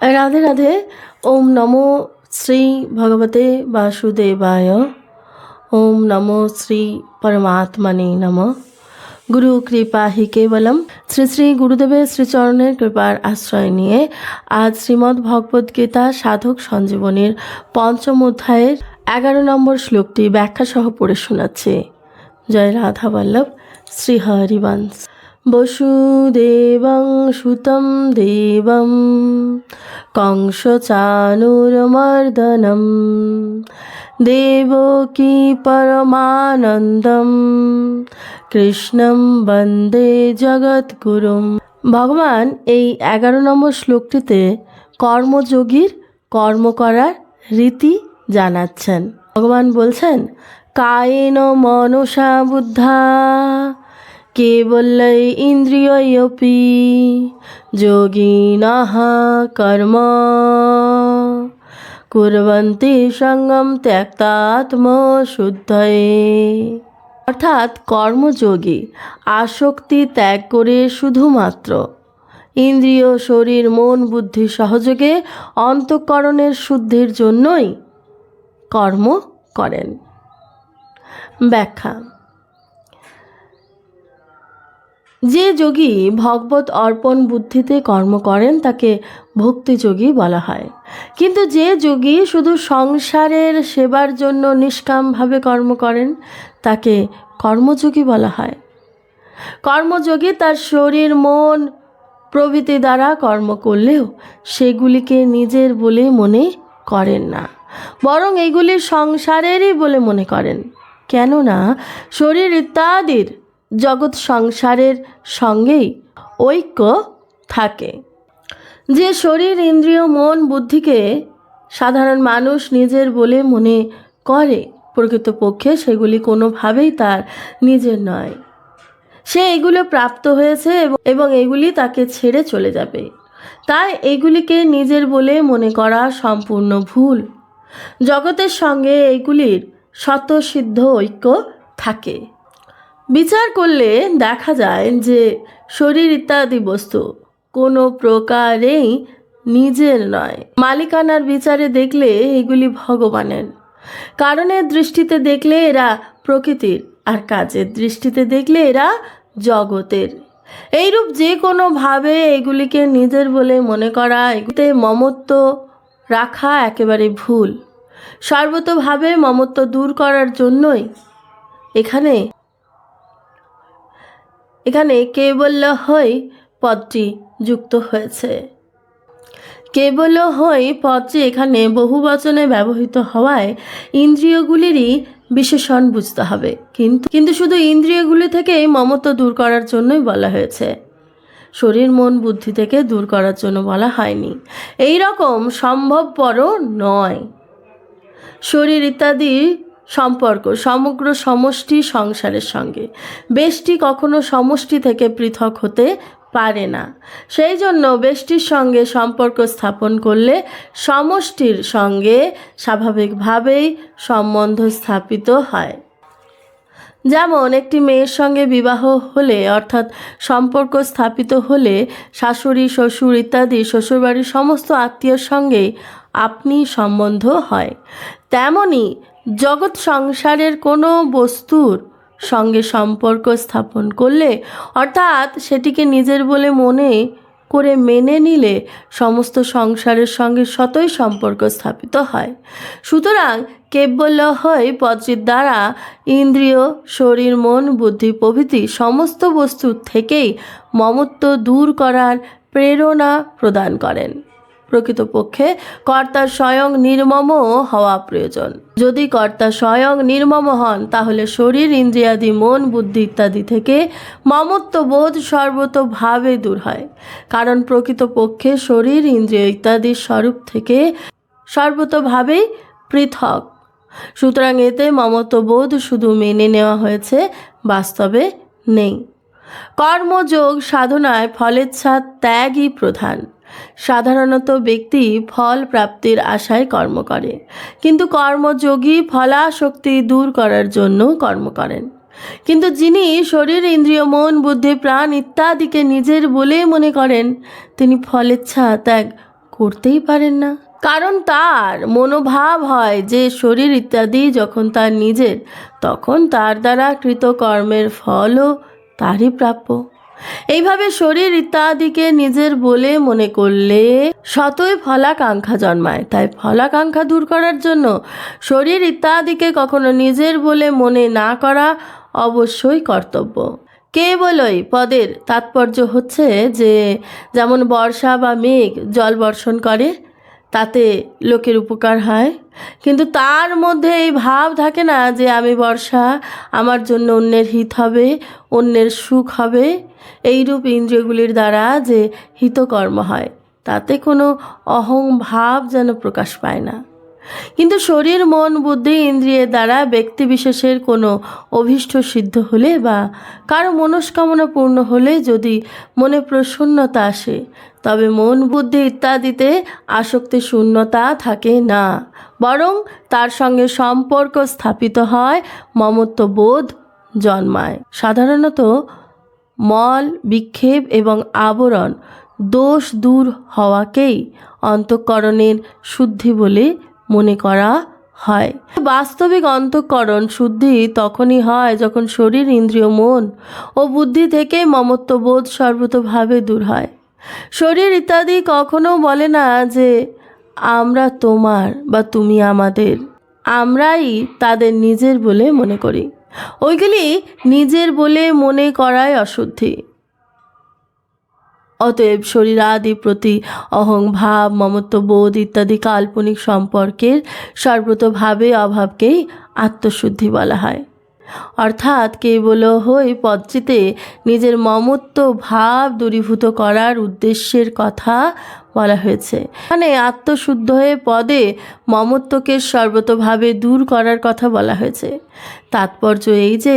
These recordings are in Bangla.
রাধে রাধে, ওম নমো শ্রী ভগবতে বাসুদেবায়, ওম নমো শ্রী পরমাত্মনে নম। গুরু কৃপা হি কেবলম। শ্রী শ্রী গুরুদেবের শ্রীচরণের কৃপার আশ্রয় নিয়ে আজ শ্রীমদ্ ভগবদ্ গীতা সাধক সঞ্জীবনীর পঞ্চম অধ্যায়ের এগারো নম্বর শ্লোকটি ব্যাখ্যা সহ পড়ে শোনাচ্ছে। জয় রাধা বল্লভ শ্রী হরিবংশ বসুদেবং সুতম দেবম কংসচানুরমর্দনম দেবকী পরমানন্দম কৃষ্ণম বন্দে জগৎগুরুম। ভগবান এই এগারো নম্বর শ্লোকটিতে কর্মযোগীর কর্ম করার রীতি জানাচ্ছেন। ভগবান বলছেন, কায়েন মনসা বুদ্ধা কেবল্যৈ ইন্দ্রিয়পি যোগিনঃ কর্ম। কুর্বন্তি সঙ্গম ত্যক্তাত্মশুদ্ধয়ে। অর্থাৎ কর্মযোগী, আসক্তি ত্যাগ করে শুধুমাত্র। ইন্দ্রিয়, শরীর, মন, বুদ্ধি সহযোগে অন্তঃকরণের শুদ্ধির জন্যই কর্ম করেন। ব্যাখ্যা যে যোগী ভগবত অর্পণ বুদ্ধিতে কর্ম করেন, তাকে ভক্তিযোগী বলা হয়। কিন্তু যে যোগী শুধু সংসারের সেবার জন্য নিষ্কামভাবে কর্ম করেন, তাকে কর্মযোগী বলা হয়। কর্মযোগী তার শরীর, মন প্রভৃতি দ্বারা কর্ম করলেও সেগুলিকে নিজের বলে মনে করেন না। বরং এগুলি সংসারেরই বলে মনে করেন। কেননা শরীর ইত্যাদির জগৎ সংসারের সঙ্গেই ঐক্য থাকে। যে শরীর, ইন্দ্রিয়, মন, বুদ্ধিকে সাধারণ মানুষ নিজের বলে মনে করে প্রকৃতপক্ষে, সেগুলি কোনোভাবেই তার নিজের নয়। সে এগুলো প্রাপ্ত হয়েছে এবং- এগুলি তাকে ছেড়ে চলে যাবে। তাই এগুলিকে নিজের বলে মনে করা সম্পূর্ণ ভুল। জগতের সঙ্গে এগুলির স্বতঃসিদ্ধ ঐক্য থাকে। বিচার করলে দেখা যায় যে শরীর ইত্যাদি বস্তু কোনো প্রকারেই নিজের নয়। মালিকানার বিচারে দেখলে এগুলি ভগবানের। কারণের দৃষ্টিতে দেখলে এরা প্রকৃতির, আর কাজের দৃষ্টিতে দেখলে এরা জগতের। এইরূপ যে কোনোভাবে এগুলিকে নিজের বলে মনে করা, এগুলিতে মমত্ব রাখা একেবারে ভুল। সর্বতভাবে মমত্ব দূর করার জন্যই এখানে এখানে কেবল হই পদটি যুক্ত হয়েছে। কেবল হই পদটি এখানে বহু বচনে ব্যবহৃত হওয়ায় ইন্দ্রিয়গুলিরই বিশেষণ বুঝতে হবে। কিন্তু কিন্তু শুধু ইন্দ্রিয়গুলি থেকেই মমত্ব দূর করার জন্যই বলা হয়েছে। শরীর, মন, বুদ্ধি থেকে দূর করার জন্য বলা হয়নি। এই রকম সম্ভবপরও নয়। শরীর ইত্যাদি সম্পর্ক, সমগ্র সমষ্টি সংসারের সঙ্গে। বেষ্টি কখনো সমষ্টি থেকে পৃথক হতে পারে না। সেই জন্য বেষ্টির সঙ্গে সম্পর্ক স্থাপন করলে সমষ্টির সঙ্গে স্বাভাবিকভাবেই সম্বন্ধ স্থাপিত হয়। যেমন, একটি মেয়ের সঙ্গে বিবাহ হলে, অর্থাৎ সম্পর্ক স্থাপিত হলে, শাশুড়ি, শ্বশুর ইত্যাদি শ্বশুরবাড়ির সমস্ত আত্মীয়র সঙ্গে আপনি সম্বন্ধ হয়। তেমনি জগৎ সংসারের কোনো বস্তুর সঙ্গে সম্পর্ক স্থাপন করলে, অর্থাৎ সেটিকে নিজের বলে মনে করে মেনে নিলে সমস্ত সংসারের সঙ্গে সতই সম্পর্ক স্থাপিত হয়। সুতরাং কেবল হয় পদটির দ্বারা ইন্দ্রিয়, শরীর, মন, বুদ্ধি, প্রভৃতি সমস্ত বস্তু থেকেই মমত্ব দূর করার প্রেরণা প্রদান করেন। প্রকৃতপক্ষে কর্তা স্বয়ং নির্মম হওয়া প্রয়োজন। যদি কর্তা স্বয়ং নির্মম হন, তাহলে শরীর, ইন্দ্রিয়াদি, মন, বুদ্ধি ইত্যাদি থেকে মমত্ব বোধ সর্বতভাবে দূর হয়। কারণ প্রকৃতপক্ষে শরীর, ইন্দ্রিয় ইত্যাদির স্বরূপ থেকে সর্বতভাবেই পৃথক। সুতরাং এতে মমত্ববোধ শুধু মেনে নেওয়া হয়েছে, বাস্তবে নেই। কর্মযোগ সাধনায় ফলেচ্ছা ত্যাগই প্রধান। সাধারণত ব্যক্তি ফল প্রাপ্তির আশায় কর্ম করে। কিন্তু কর্মযোগী ফলাশক্তি দূর করার জন্য কর্ম করেন। কিন্তু যিনি শরীর, ইন্দ্রিয়, মন, বুদ্ধি, প্রাণ ইত্যাদিকে নিজের বলে মনে করেন, তিনি ফলেচ্ছা ত্যাগ করতেই পারেন না। কারণ তার মনোভাব হয় যে শরীর ইত্যাদি যখন তার নিজের, তখন তার দ্বারা কৃত কর্মের ফলও তারই প্রাপ্য। এইভাবে শরীর ইত্যাদিকে নিজের বলে মনে করলে শতই ফলাকাঙ্ক্ষা জন্মায়। তাই ফলাকাঙ্ক্ষা দূর করার জন্য শরীর ইত্যাদিকে কখনো নিজের বলে মনে না করা অবশ্যই কর্তব্য। কেবলই পদের তাৎপর্য হচ্ছে যে, যেমন বর্ষা বা মেঘ জল বর্ষণ করে তাতে লোকের উপকার হয়। কিন্তু তার মধ্যে এই ভাব থাকে না যে আমি বর্ষা, আমার জন্য অন্যের হিত হবে, অন্যের সুখ হবে। এইরূপ ইন্দ্রিয়গুলির দ্বারা যে হিতকর্ম হয়, তাতে কোনো অহং ভাব যেন প্রকাশ পায় না। কিন্তু শরীর, মন, বুদ্ধি, ইন্দ্রিয়ের দ্বারা ব্যক্তি বিশেষের কোনো অভীষ্ট সিদ্ধ হলে বা কারও মনস্কামনা পূর্ণ হলে যদি মনে প্রসন্নতা আসে, তবে মন, বুদ্ধি ইত্যাদিতে আসক্তি, শূন্যতা থাকে না। বরং তার সঙ্গে সম্পর্ক স্থাপিত হয়, মমত্ব বোধ জন্মায়। সাধারণত মল, বিক্ষেপ এবং আবরণ দোষ দূর হওয়াকেই অন্তঃকরণের শুদ্ধি বলে মনে করা হয়। বাস্তবিক অন্তঃকরণ শুদ্ধি তখনই হয় যখন শরীর, ইন্দ্রিয়, মন ও বুদ্ধি থেকে মমত্ববোধ সর্বতভাবে দূর হয়। শরীর ইত্যাদি কখনো বলে না যে, আমরা তোমার বা তুমি আমাদের। আমরাই তাদের নিজের বলে মনে করি। ওইগুলি নিজের বলে মনে করাই অশুদ্ধি। অতএব শরীর আদি প্রতি অহং ভাব মমত্ববোধ ইত্যাদি কাল্পনিক সম্পর্কের সর্বতভাবে অভাবকেই আত্মশুদ্ধি বলা হয়। অর্থাৎ কেবল হই পদচিতে নিজের মমত্ব, ভাব দূরীভূত করার উদ্দেশ্যের কথা বলা হয়েছে। মানে আত্মশুদ্ধ হয়ে পদে মমত্বকে সর্বতভাবে দূর করার কথা বলা হয়েছে। তাৎপর্য এই যে,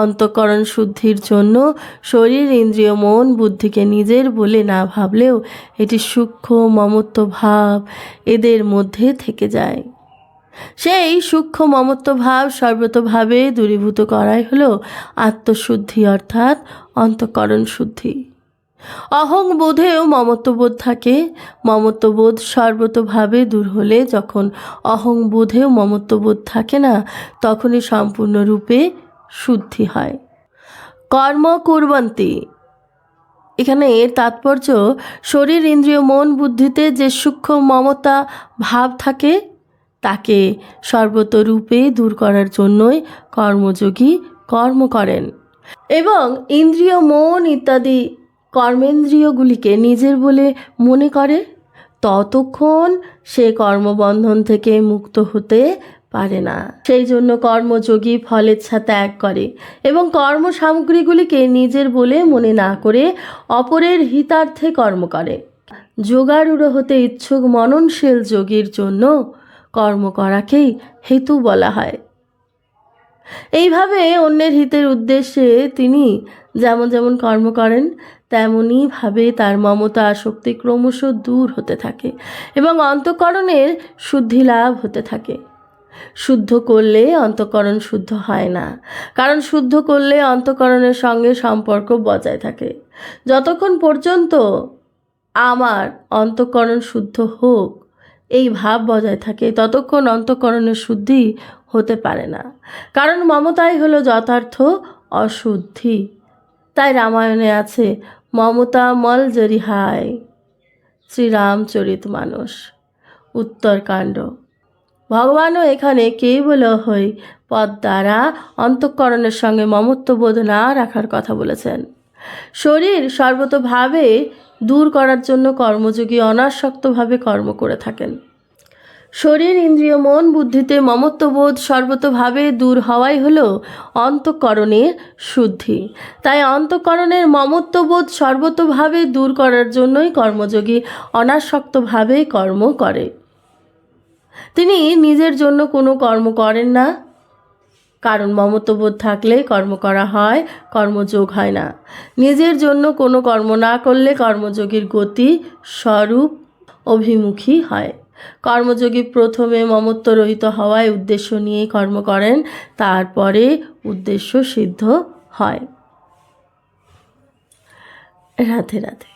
অন্তঃকরণ শুদ্ধির জন্য শরীর, ইন্দ্রিয়, মন, বুদ্ধিকে নিজের বলে না ভাবলেও এটি সূক্ষ্ম মমত্ব ভাব এদের মধ্যে থেকে যায়। সেই সূক্ষ্ম মমত্ব ভাব সর্বতভাবে দূরীভূত করাই হলো আত্মশুদ্ধি অর্থাৎ অন্তঃকরণ শুদ্ধি। অহং বোধেও মমত্ববোধ থাকে। মমত্ববোধ সর্বতভাবে দূর হলে যখন অহং বোধেও মমত্ববোধ থাকে না, তখনই সম্পূর্ণরূপে শুদ্ধি হয়। কর্ম কুর্বন্তি। এখানে এর তাৎপর্য, শরীর, ইন্দ্রিয়, মন, বুদ্ধিতে যে সূক্ষ্ম মমতা ভাব থাকে, তাকে সর্বতরূপে দূর করার জন্যই কর্মযোগী কর্ম করেন। এবং ইন্দ্রিয়, মন ইত্যাদি কর্মেন্দ্রিয়গুলিকে নিজের বলে মনে করে, ততক্ষণ সে কর্মবন্ধন থেকে মুক্ত হতে পারে না। সেই জন্য কর্মযোগী ফলেচ্ছা ত্যাগ করে এবং কর্ম সামগ্রীগুলিকে নিজের বলে মনে না করে অপরের হিতার্থে কর্ম করে। যোগারূঢ় হতে ইচ্ছুক মননশীল যোগীর জন্য কর্ম করাকেই হেতু বলা হয়। এইভাবে অন্যের হিতের উদ্দেশ্যে তিনি যেমন যেমন কর্ম করেন, তেমনইভাবে তার মমতা আসক্তি ক্রমশ দূর হতে থাকে এবং অন্তঃকরণের শুদ্ধি লাভ হতে থাকে। শুদ্ধ করলে অন্তঃকরণ শুদ্ধ হয় না, কারণ শুদ্ধ করলে অন্তঃকরণের সঙ্গে সম্পর্ক বজায় থাকে। যতক্ষণ পর্যন্ত আমার অন্তঃকরণ শুদ্ধ হোক, এই ভাব বজায় থাকে, ততক্ষণ অন্তঃকরণের শুদ্ধি হতে পারে না। কারণ মমতাই হলো যথার্থ অশুদ্ধি। তাই রামায়ণে আছে, মমতা মল জরিহায় শ্রীরামচরিত মানুষ। উত্তরকাণ্ড। ভগবানও এখানে কেবল হই পদ দ্বারা অন্তঃকরণের সঙ্গে মমত্ববোধ না রাখার কথা বলেছেন। শরীর সর্বতভাবে দূর করার জন্য কর্মযোগী অনাসক্তভাবে কর্ম করে থাকেন। শরীর, ইন্দ্রিয়, মন, বুদ্ধিতে মমত্ববোধ সর্বতভাবে দূর হওয়াই হলো অন্তঃকরণের শুদ্ধি। তাই অন্তঃকরণের মমত্ববোধ সর্বতভাবে দূর করার জন্যই কর্মযোগী অনাসক্তভাবে কর্ম করে। তিনি নিজের জন্য কোনো কর্ম করেন না। কারণ মমত্ববোধ থাকলে কর্ম করা হয়, কর্মযোগ হয় না। নিজের জন্য কোনো কর্ম না করলে কর্মযোগীর গতি স্বরূপ অভিমুখী হয়। কর্মযোগী প্রথমে মমত্ব রহিত হওয়ায় উদ্দেশ্য নিয়ে কর্ম করেন, তারপরে উদ্দেশ্য সিদ্ধ হয়। রাধে রাধে।